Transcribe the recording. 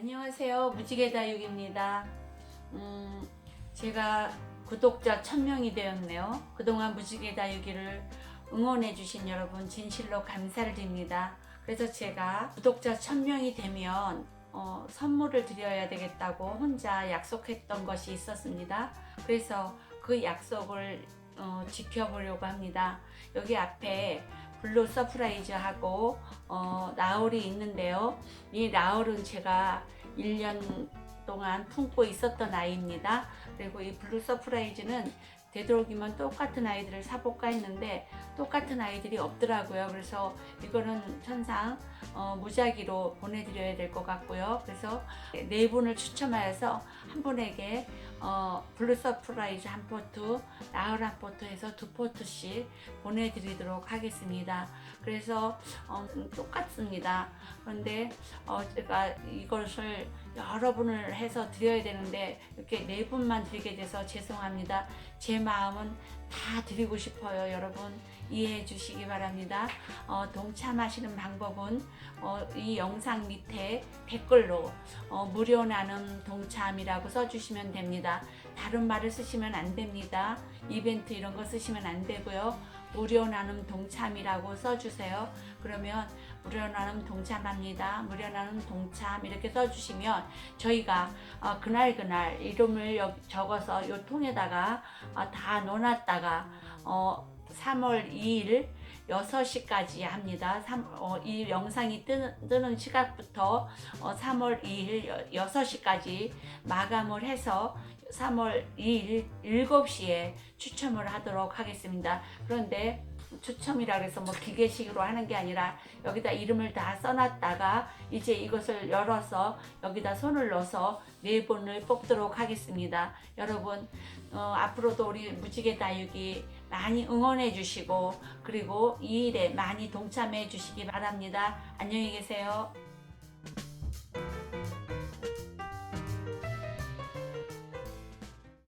안녕하세요. 무지개 다육입니다. 음, 제가 구독자 1000명이 되었네요. 그동안 무지개 다육이를 응원해주신 여러분 진실로 감사를 드립니다. 그래서 제가 구독자 1000명이 되면 어, 선물을 드려야 되겠다고 혼자 약속했던 것이 있었습니다. 그래서 그 약속을 어, 지켜보려고 합니다. 여기 앞에 블루 서프라이즈하고 어, 나울이 있는데요. 이 나울은 제가 1년 동안 품고 있었던 아이입니다. 그리고 이 블루 서프라이즈는 되도록이면 똑같은 아이들을 사볼까 했는데 똑같은 아이들이 없더라고요. 그래서 이거는 천상 어, 무작위로 보내드려야 될 것 같고요. 그래서 네 분을 추첨하여서 한 분에게 어, 블루 서프라이즈 한 포트, 나을 한 포트 해서 두 포트씩 보내드리도록 하겠습니다. 그래서 어, 음, 똑같습니다. 그런데 어, 제가 이것을 여러 분을 해서 드려야 되는데 이렇게 네 분만 드리게 돼서 죄송합니다. 제 마음은 다 드리고 싶어요, 여러분. 이해해 주시기 바랍니다. 어, 동참하시는 방법은 어, 이 영상 밑에 댓글로 어, 무료 나눔 동참이라고 써주시면 됩니다. 다른 말을 쓰시면 안 됩니다. 이벤트 이런 거 쓰시면 안 되고요. 무료 나눔 동참이라고 써주세요. 그러면 무료 나눔 동참합니다. 무료 나눔 동참 이렇게 써주시면 저희가 어, 그날 그날 이름을 여기 적어서 이 통에다가 어, 다 넣어놨다가 어, 3월 2일 6시까지 합니다. 삼- 어, 이 영상이 뜨는, 뜨는 시각부터 어, 3월 2일 6시까지 마감을 해서 3월 2일 7시에 추첨을 하도록 하겠습니다. 그런데 추첨이라 그래서 뭐 기계식으로 하는 게 아니라 여기다 이름을 다 써놨다가 이제 이것을 열어서 여기다 손을 넣어서 네 분을 뽑도록 하겠습니다. 여러분 어, 앞으로도 우리 무지개 다육이 많이 응원해 주시고 그리고 이 일에 많이 동참해 주시기 바랍니다. 안녕히 계세요.